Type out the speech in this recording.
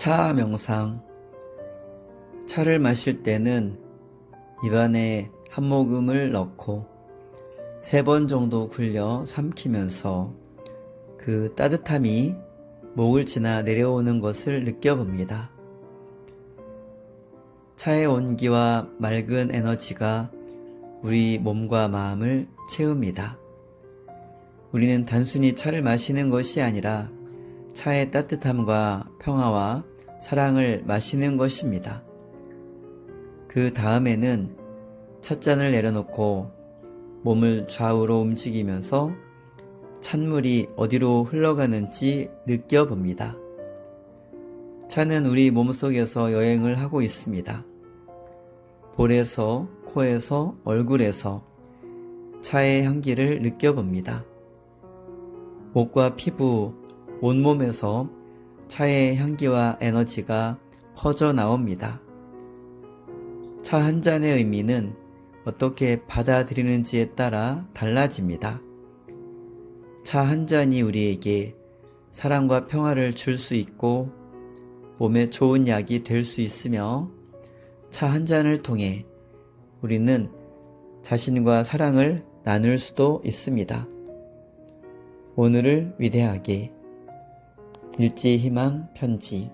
차 명상. 차를 마실 때는 입안에 한 모금을 넣고 세 번 정도 굴려 삼키면서 그 따뜻함이 목을 지나 내려오는 것을 느껴봅니다. 차의 온기와 맑은 에너지가 우리 몸과 마음을 채웁니다. 우리는 단순히 차를 마시는 것이 아니라 차의 따뜻함과 평화와 사랑을 마시는 것입니다. 그 다음에는 찻잔을 내려놓고 몸을 좌우로 움직이면서 찬물이 어디로 흘러가는지 느껴봅니다. 차는 우리 몸속에서 여행을 하고 있습니다. 볼에서, 코에서, 얼굴에서 차의 향기를 느껴봅니다. 목과 피부, 온몸에서 차의 향기와 에너지가 퍼져 나옵니다. 차 한 잔의 의미는 어떻게 받아들이는지에 따라 달라집니다. 차 한 잔이 우리에게 사랑과 평화를 줄 수 있고 몸에 좋은 약이 될 수 있으며 차 한 잔을 통해 우리는 자신과 사랑을 나눌 수도 있습니다. 오늘을 위대하게 일지 희망 편지